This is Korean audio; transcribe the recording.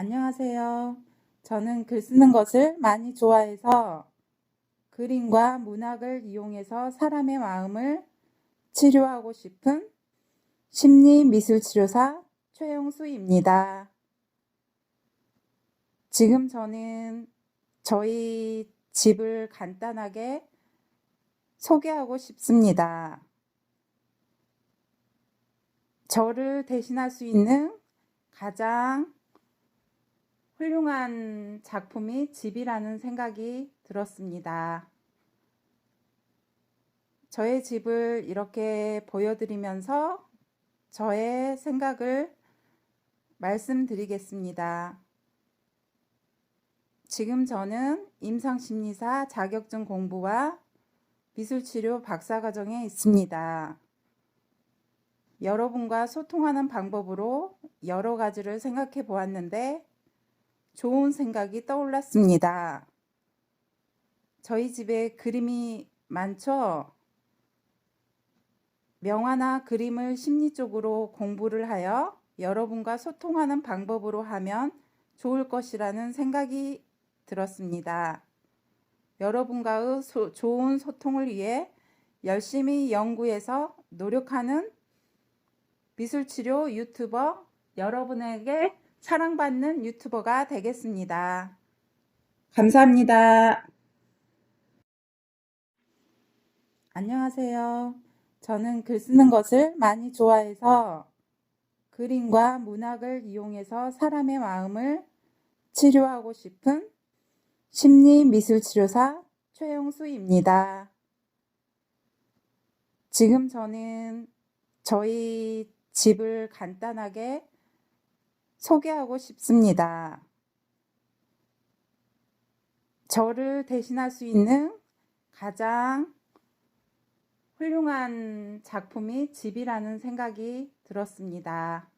안녕하세요. 저는 글 쓰는 것을 많이 좋아해서 그림과 문학을 이용해서 사람의 마음을 치료하고 싶은 심리 미술 치료사 최영수입니다. 지금 저는 저희 집을 간단하게 소개하고 싶습니다. 저를 대신할 수 있는 가장 훌륭한 작품이 집이라는 생각이 들었습니다. 저의 집을 이렇게 보여드리면서 저의 생각을 말씀드리겠습니다. 지금 저는 임상심리사 자격증 공부와 미술치료 박사과정에 있습니다. 여러분과 소통하는 방법으로 여러 가지를 생각해 보았는데 좋은 생각이 떠올랐습니다. 저희 집에 그림이 많죠? 명화나 그림을 심리적으로 공부를 하여 여러분과 소통하는 방법으로 하면 좋을 것이라는 생각이 들었습니다. 여러분과의 소- 좋은 소통을 위해 열심히 연구해서 노력하는 미술치료 유튜버 여러분에게 사랑받는 유튜버가 되겠습니다. 감사합니다. 안녕하세요. 저는 글 쓰는 것을 많이 좋아해서 그림과 문학을 이용해서 사람의 마음을 치료하고 싶은 심리 미술 치료사 최영수입니다. 지금 저는 저희 집을 간단하게 소개하고 싶습니다. 저를 대신할 수 있는 가장 훌륭한 작품이 집이라는 생각이 들었습니다.